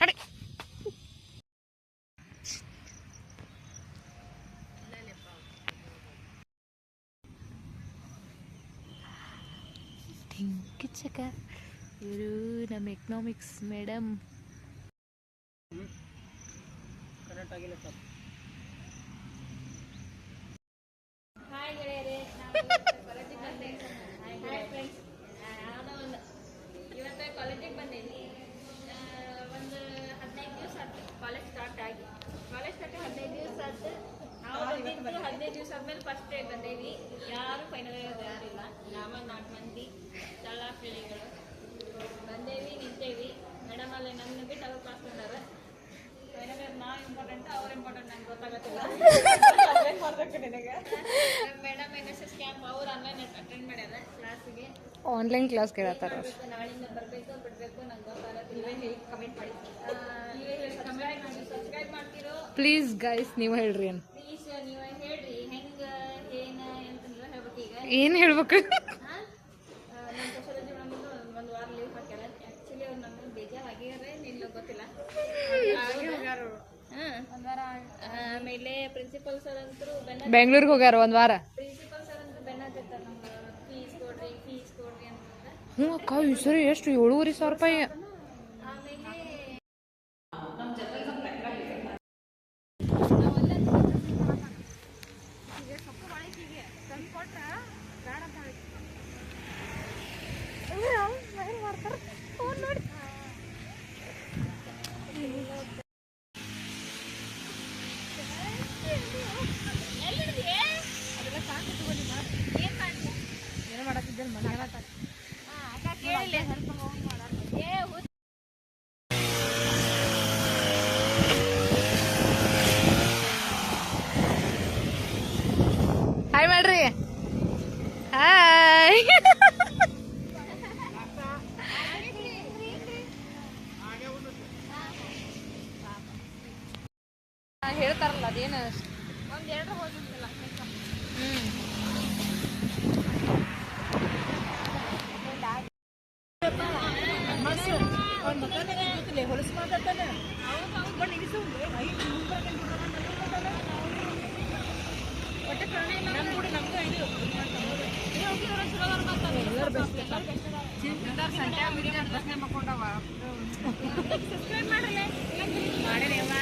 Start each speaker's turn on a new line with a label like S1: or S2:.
S1: ಅಡಿ ಚಕ ಇವರು ನಮ್ಮ ಎಕನಾಮಿಕ್ಸ್ ಮೇಡಮ್
S2: ಕರೆಕ್ಟ್ ಆಗಿಲ್ಲ ಸರ್
S3: ಆಯ್ತು ನಾವು ಬಂದಿದ್ದು. ಹದಿನೈದು ದಿವಸ ಆದ್ಮೇಲೆ ಫಸ್ಟ್ ಡೇ ಬಂದೇವಿ. ಯಾರು ಫೈನಲ್ ಯಾರಿಲ್ಲ ನಾವ ನಾಲ್ಕು ಮಂದಿ ಸ್ಥಳ ಪಿಳಿಗಳು. ಬಂದೇವಿ ನಿಂತೇವಿ. ಮೇಡಮ್ ಅಲ್ಲಿ ನನ್ನ ಬಿಟ್ಟು ಅವ್ರು ಕ್ಲಾಸ್ ಬಂದಾರ ಫೈನಲ್ ನಾ ಇಂಪಾರ್ಟೆಂಟ್ ಅವ್ರ ಇಂಪಾರ್ಟೆಂಟ್ ನಂಗೆ ಗೊತ್ತಾಗತ್ತಿಲ್ಲ. Madam N S S camp ಅವ್ರು ಆನ್ಲೈನ್ ಅಟೆಂಡ್ ಮಾಡ್ಯಾರ ಕ್ಲಾಸಿಗೆ
S1: ಆನ್ಲೈನ್ ಕ್ಲಾಸ್ ಕೇಳತ್ತಾರ
S3: ನಾಳಿಂದ ಬರಬೇಕು ಬಿಡಬೇಕು ನಂಗೆ ಗೊತ್ತಾಗತ್ತಿಲ್ಲ. ಕಮೆಂಟ್ ಮಾಡಿ.
S1: ಪ್ಲೀಸ್ ಗೈಸ್ ನೀವು ಹೇಳ್ರಿ ಏನು?
S3: ಏನ
S1: ಹೇಳ್ಬೇಕು.
S4: ಆಮೇಲೆ
S3: ಪ್ರಿನ್ಸಿಪಲ್ ಸರ್ ಅಂತೂ ಬೆಂಗ್ಳೂರಿಗೆ ಹೋಗ್ಯಾರ
S1: ಒಂದು ವಾರ?
S3: ಪ್ರಿನ್ಸಿಪಲ್ ಸರ್ ಅಂತೂ ಬೆನ್ನ ಹತ್ತಿರ್ತಾರ ನಮ್ಗೆ ಫೀಸ್ ಕೊಡ್ರಿ ಫೀಸ್ ಕೊಡ್ರಿ ಅಂತಂದ್ರೆ
S1: ಹ್ಞೂ ಅಕ್ಕ ಈ ಸರಿ ಎಷ್ಟು ಏಳುವರೆ ಸಾವಿರ ರೂಪಾಯಿ
S4: ಇಪ್ಪತ್ತು ಬಾಳಿಕೆಗೆ ತಂದು ಕೊಟ್ರ ಬೇಡ ಅಂತ
S1: ಹೇಳಿ ಮಾಡ್ತಾರೆ ಫೋನ್ ನೋಡಿ
S2: ಏನು ಮಾಡತ್ತಿದ್ದೆ ಮನೆ ಹಾಂ
S4: ಅಕ್ಕ ಕೇಳಿಲ್ಲ
S1: ಹಾಯ್ ಹೇಳ್ತಾರಲ್ಲ ಅದೇನು?
S4: ಒಂದ್ ಎರಡು ಹೋಗಿಲ್ಲ
S1: ಹ್ಮ್.
S4: ಸಬ್ಸ್ಕ್ರೈಬ್ ಮಾಡ್ರಲ್ಲ